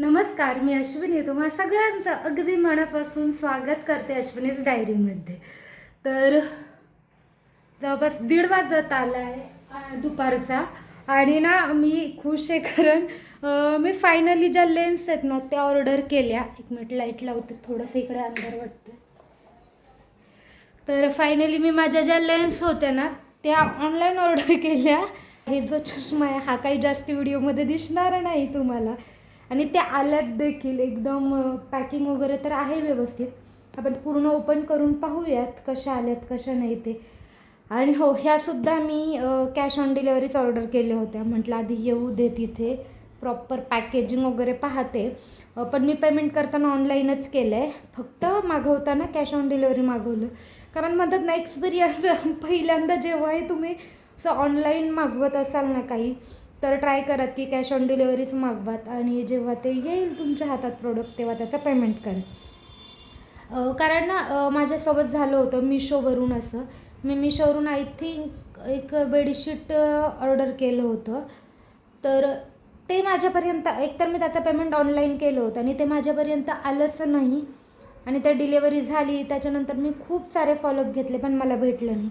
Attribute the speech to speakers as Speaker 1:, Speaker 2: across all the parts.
Speaker 1: नमस्कार मी अश्विनी. तुम्हा सगळ्यांचं अगदी मनापासून स्वागत करते अश्विनीज डायरीमध्ये. तर जवळपास दीड वाजत आला आहे दुपारचा आणि ना मी खुश आहे कारण मी फायनली ज्या लेन्स आहेत ना त्या ऑर्डर केल्या. एक मिनिट लाइट लावते थोडंसं इकडे अंधार वाटतं तर फायनली मी माझ्या ज्या लेन्स होत्या ना त्या ऑनलाईन ऑर्डर केल्या. हे जो चष्मा आहे हा काही जास्त व्हिडिओमध्ये दिसणार नाही तुम्हाला. आणि त्या आल्यात देखील. एकदम पॅकिंग वगैरे तर आहे व्यवस्थित. आपण पूर्ण ओपन करून पाहूयात कशा आल्यात कशा नाही ते. आणि हो ह्यासुद्धा मी कॅश ऑन डिलेवरीच ऑर्डर केल्या होत्या. म्हटलं आधी येऊ दे तिथे. प्रॉपर पॅकेजिंग वगैरे पाहते. पण मी पेमेंट करताना ऑनलाईनच केलं आहे फक्त मागवताना कॅश ऑन डिलेवरी मागवलं. कारण म्हणतात ना एक्सपिरियन्स पहिल्यांदा जेव्हाही तुम्ही असं ऑनलाईन मागवत असाल ना काही तर ट्राय करा की कॅश ऑन डिलेवरीच मागवात आणि जेव्हा ते येईल तुमच्या हातात प्रोडक्ट तेव्हा त्याचं पेमेंट करा. कारण ना माझ्यासोबत झालं होतं मिशोवरून असं. मी मिशोवरून आय थिंक एक बेडशीट ऑर्डर केलं होतं. तर ते माझ्यापर्यंत एकतर मी त्याचं पेमेंट ऑनलाईन केलं होतं आणि ते माझ्यापर्यंत आलंच नाही. आणि त्या डिलेवरी झाली त्याच्यानंतर मी खूप सारे फॉलोअप घेतले पण मला भेटलं नाही.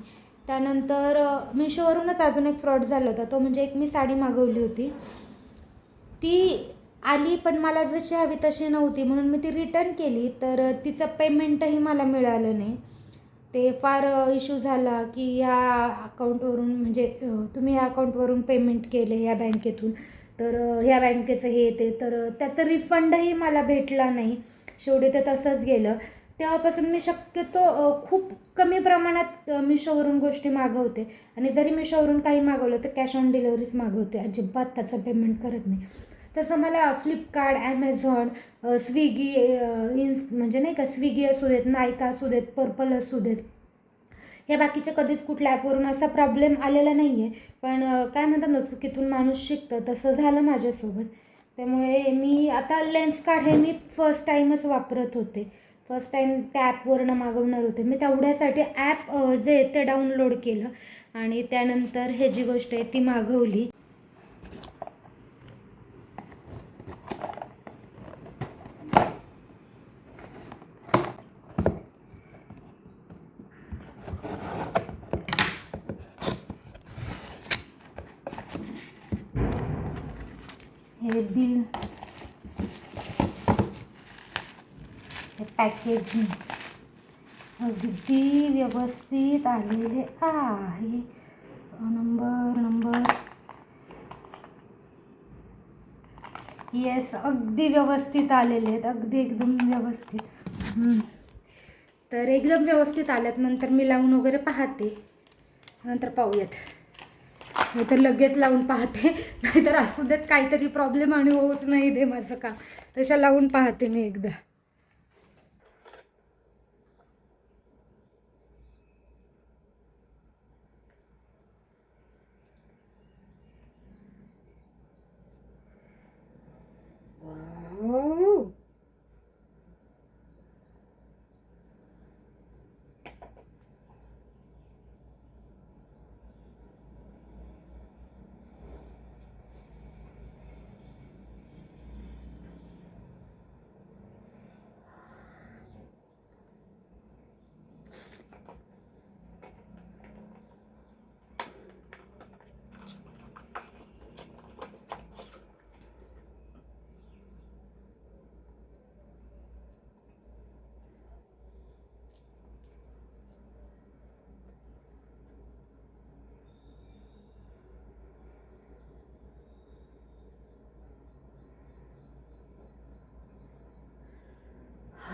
Speaker 1: त्यानंतर मिशोवरूनच अजून एक फ्रॉड झाला होता. तो म्हणजे एक मी साडी मागवली होती. ती आली पण मला जशी हवी तशी नव्हती. म्हणून मी ती रिटर्न केली तर तिचं पेमेंटही मला मिळालं नाही. ते फार इश्यू झाला की ह्या अकाउंटवरून म्हणजे तुम्ही ह्या अकाउंटवरून पेमेंट केले ह्या बँकेतून. तर ह्या बँकेचं हे येते तर त्याचं रिफंडही मला भेटला नाही. शेवटी ते तसंच गेलं. तेव्हापासून मी शक्यतो खूप कमी प्रमाणात मिशोवरून गोष्टी मागवते. आणि जरी मिशोवरून काही मागवलं तर कॅश ऑन डिलेवरीच मागवते. अजिबात त्याचं पेमेंट करत नाही. तसं मला फ्लिपकार्ट ॲमेझॉन स्विगी इन्स म्हणजे नाही का स्विगी असू देत नायका असू देत पर्पल असू देत. ह्या बाकीच्या कधीच कुठल्या ॲपवरून असा प्रॉब्लेम आलेला नाही आहे पण काय म्हणतात ना चुकीतून माणूस शिकतं. तसं झालं माझ्यासोबत. त्यामुळे मी आता लेन्स कार्ड हे मी फर्स्ट टाईमच वापरत होते. फर्स्ट टाईम त्या ॲपवरनं मागवणार होते. मी तेवढ्यासाठी ॲप जे ते डाउनलोड केलं आणि त्यानंतर हे जी गोष्ट आहे ती मागवली. हे बिल पॅकेजिंग. अगदी व्यवस्थित आलेले आहे. Number number. येस अगदी व्यवस्थित आलेले आहेत. अगदी एकदम व्यवस्थित. तर एकदम व्यवस्थित आल्यात. नंतर मी लावून वगैरे पाहते. नंतर पाहूयात. नाहीतर लगेच लावून पाहते. नाहीतर असू देत काहीतरी प्रॉब्लेम आणि होऊच नाही दे माझं काम. तशा लावून पाहते मी एकदा.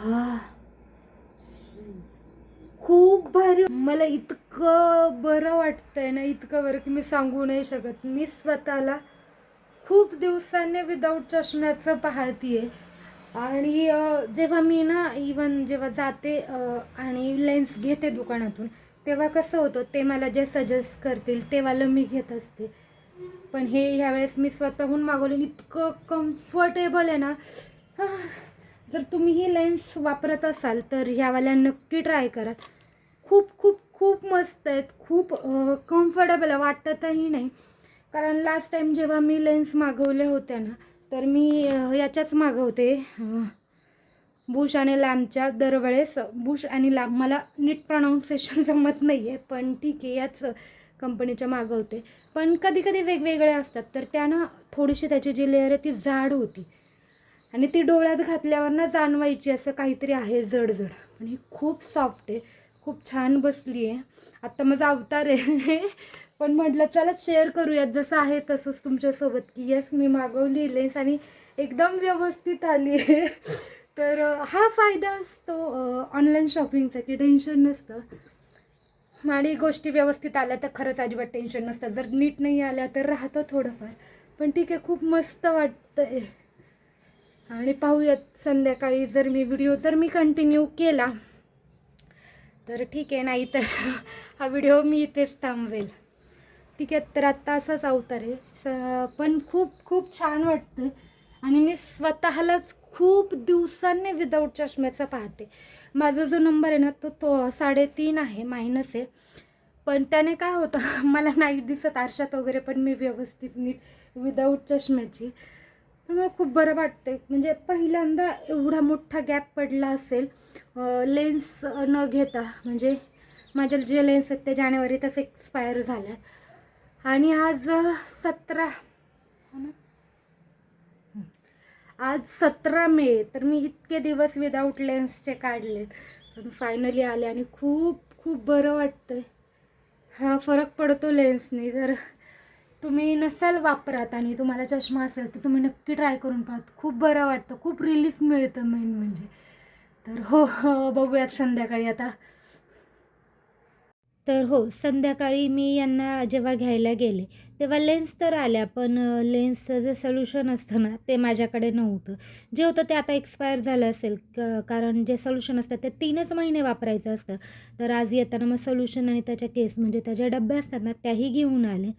Speaker 1: हा खूप भारी. मला इतकं बरं वाटतंय ना इतकं बरं की मी सांगू नाही शकत. मी स्वतःला खूप दिवसांनी विदाऊट चष्म्याचं पाहतीये. आणि जेव्हा मी ना इवन जेव्हा जाते आणि लेन्स घेते दुकानातून तेव्हा कसं होतं ते मला जे सजेस्ट करतील ते मी घेत असते. पण हे ह्यावेळेस मी स्वतःहून मागवलेलं इतकं कम्फर्टेबल आहे ना. आह, जर तुम्ही ही लेन्स वापरत असाल तर ह्यावाल्या नक्की ट्राय करा. खूप खूप खूप मस्त आहेत. खूप कम्फर्टेबल आहे. वाटतही नाही. कारण लास्ट टाईम जेव्हा मी लेन्स मागवल्या होत्या ना तर मी याच्याच मागवते. बुश आणि लॅम्पच्या दरवेळेस. बुश आणि लॅम्प मला नीट प्रोनाऊन्सिएशन जमत नाही आहे पण ठीक आहे याच कंपनीच्या मागवते. पण कधी कधी वेगवेगळ्या असतात तर त्यानं थोडीशी त्याची जी लेअर आहे ती जाड होती. आणि ती डोळ्यात घातल्यावर ना जाणवायची असं काहीतरी आहे जड जड पण ही खूप सॉफ्ट आहे. खूप छान बसली आहे. आत्ता माझा अवतार आहे. पण म्हटलं चला शेअर करूयात. जसं आहे तसंच तुमच्यासोबत. की यस मी मागवली लेन्स आणि एकदम व्यवस्थित आली आहे. तर हा फायदा असतो ऑनलाईन शॉपिंगचा की टेन्शन नसतं. आणि गोष्टी व्यवस्थित आल्या तर खरंच अजिबात टेन्शन नसतं. जर नीट नाही आल्या तर राहतं थोडंफार. पण ठीक आहे खूप मस्त वाटतं आहे आणि पाहूयात संध्याकाळी जर मी व्हिडिओ जर मी कंटिन्यू केला तर ठीक आहे नाही तर हा व्हिडिओ मी इथेच थांबवेल. ठीक आहे तर आत्ता असाच अवतार आहे. स पण खूप खूप छान वाटतं आणि मी स्वतःलाच खूप दिवसांनी विदाऊट चष्म्याचा पाहते. माझा जो नंबर आहे ना तो तो साडेतीन आहे मायनस आहे. पण त्याने काय होतं मला नाईट दिसत आरशात वगैरे पण मी व्यवस्थित नीट विदाऊट चष्म्याची. पण मला खूप बरं वाटतं म्हणजे पहिल्यांदा एवढा मोठा गॅप पडला असेल लेन्स न घेता. म्हणजे माझ्या जे लेन्स आहेत ते जानेवारीतच एक्सपायर झाल्या आणि आज सतरा हो आज सतरा मे तर मी इतके दिवस विदाऊट लेन्सचे काढलेत. पण फायनली आले आणि खूप खूप बरं वाटतंय. हा फरक पडतो लेन्सने जर तुम्ही नसाल वापरात आणि तुम्हाला चष्मा असेल तर तुम्ही नक्की ट्राय करून पाहत. खूप बरं वाटतं. खूप रिलीफ मिळतं मेन म्हणजे. तर हो हो बघूयात संध्याकाळी आता. तर हो संध्याकाळी मी यांना जेव्हा घ्यायला गेले तेव्हा लेन्स तर आल्या पण लेन्सचं जे सोल्युशन असतं ना ते माझ्याकडे नव्हतं. जे होतं ते आता एक्सपायर झालं असेल क कारण जे सोल्युशन असतं ते तीनच महिने वापरायचं असतं. तर आज येताना मग सोल्युशन आणि त्याच्या केस म्हणजे त्याच्या डब्या असतात ना त्याही घेऊन आले.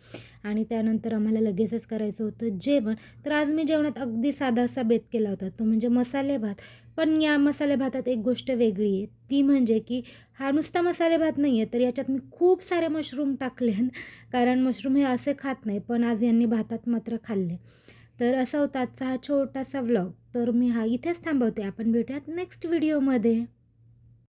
Speaker 1: आणि त्यानंतर आम्हाला लगेचच करायचं होतं जेवण. तर आज मी जेवणात अगदी साधा असा बेत केला होता तो म्हणजे मसाले भात. पण या मसाले भातात एक गोष्ट वेगळी आहे. ती म्हणजे की हा नुसता मसाले भात नाही आहे तर याच्यात मी खूप सारे मशरूम टाकले कारण मशरूम हे असे खात नाही पण आज यांनी भातात मात्र खाल्ले. तर असा होता आजचा हा छोटासा व्लॉग तर मी हा इथेच थांबवते. आपण भेटूयात नेक्स्ट व्हिडिओमध्ये